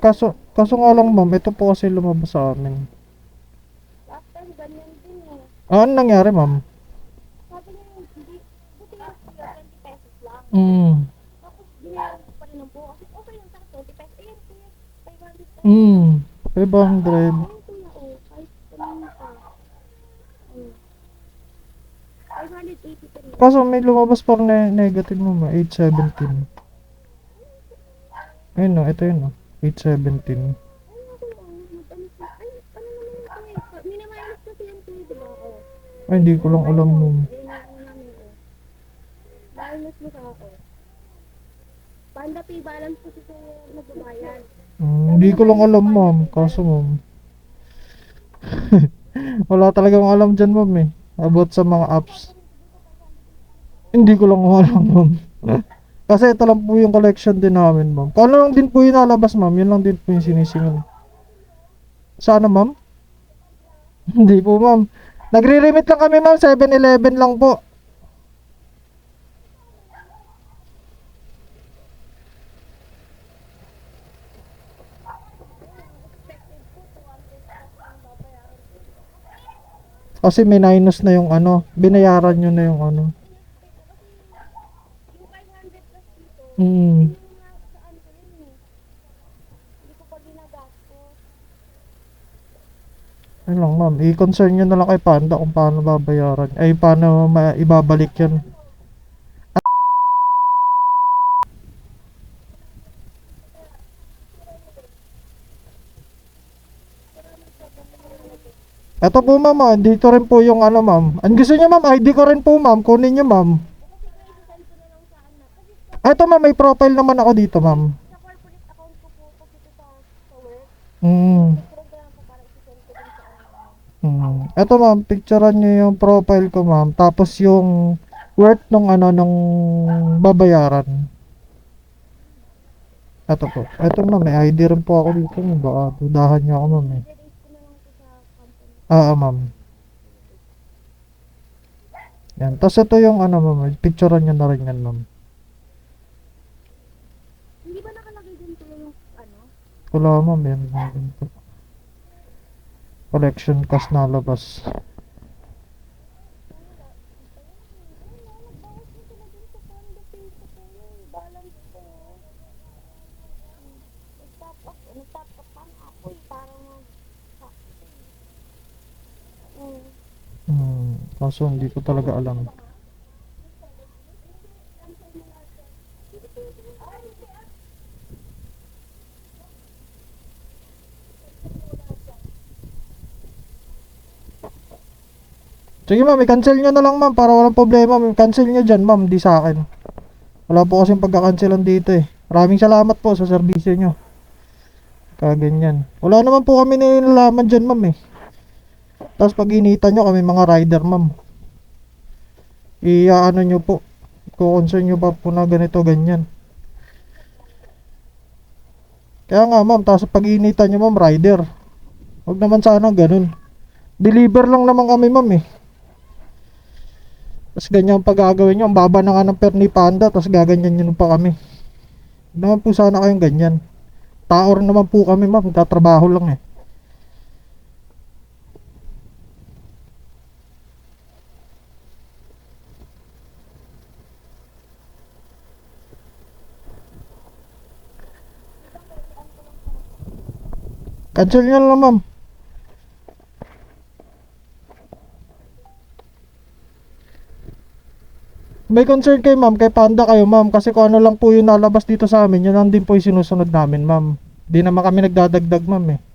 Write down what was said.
Kaso, kaso nga lang ma'am, ito po kasi lumabas sa amin. Time, ganyan din eh. Ah, ano nangyari ma'am? Sabi niya, hindi, buti nga kuya, 20 pesos lang. Mm. Tapos, binayaran ko pa rin ng buo. Kasi okay lang sa akin, 20 pesos. Ayan, kuya, 500 pesos. Mm. 500. Ayun, kuya, oh, kahit kanina pa. Ayun. 580 pa rin. Kaso may lumabas pa na negative mo ma, 817. Ayun no, ito yun no. 817. Ay, hindi ko lang alam oh. Minus mo ako. Panda pay balance kasi sa nagbabayad. Hindi ko lang alam ma'am. Kaso ma'am. Wala talagang alam dyan ma'am eh. About sa mga apps. Hindi ko lang alam ma'am. Kasi ito lang po yung collection din namin ma'am. Kung ano lang din po yung nalabas ma'am, yun lang din po yung sinisingil. Sana ma'am? Hindi po ma'am. Nagre-remit lang kami ma'am, 7-Eleven lang po. Kasi may minus na yung ano, binayaran nyo na yung ano. Yung 500 plus dito, Mm. yung nga saan ko yun eh. Hindi ko pa ginagastos. Ayun lang ma'am, i-concern nyo na lang kay Panda kung paano babayaran. Ay, paano ma- ibabalik yan. Ito po ma'am, ah, dito rin po yung ano ma'am. Ang gusto niyo ma'am, ID ko rin po ma'am, kunin niyo ma'am. Ito ma'am, may profile naman ako dito ma'am. Sa corporate account ko po kasi sa, sa work. Mm. Program ko para isi-send ko din sa ano. Hmm. Ito ma'am, picturean niyo yung profile ko ma'am. Tapos yung worth nung ano nung babayaran. Ito po. Ito ma'am, may ID rin po ako dito. Baka dudahan niyo ako ma'am eh. I-release ko na sa company. Ah, ah, ma'am. Yan. Tapos ito yung ano ma'am, picturean niyo na rin yan ma'am. Hindi ba nakalagay din po yung ano? Wala ma'am, yan. yan po. Collection kas nalabas. Nagbawas na sila dun sa Panda Pay ko po yun. Balance ko. Nag-top up. Nag-top up pa nga ako eh. Parang Mm. Hmm. Kaso hindi ko talaga alam. Sige ma'am, i-cancel nyo na lang ma'am para walang problema. ma'am. Cancel nyo dyan ma'am, di sa akin. Wala po kasing pagka-cancelan dito eh. Maraming salamat po sa serbisyo nyo. Kaganyan. Wala naman po kami nilalaman dyan ma'am eh. Tapos pag inita nyo kami mga rider ma'am. I-ano nyo po. Kukonsern nyo pa po na ganito ganyan. Kaya nga ma'am, tapos pag inita nyo ma'am rider. Huwag naman sana ganun. Deliver lang naman kami ma'am eh. Tapos ganyan pa gagawin nyo. Ang baba na nga ng per ni Panda. Tapos gaganyan nyo pa kami. Naman po sana kayong ganyan. Tao rin naman po kami ma'am. Tatrabaho lang eh. Cancel nyo lang ma'am. May concern kay ma'am, kay Panda kayo ma'am, kasi kung ano lang po yung nalabas dito sa amin, yun lang din po yung sinusunod namin ma'am. Di naman kami nagdadagdag ma'am eh.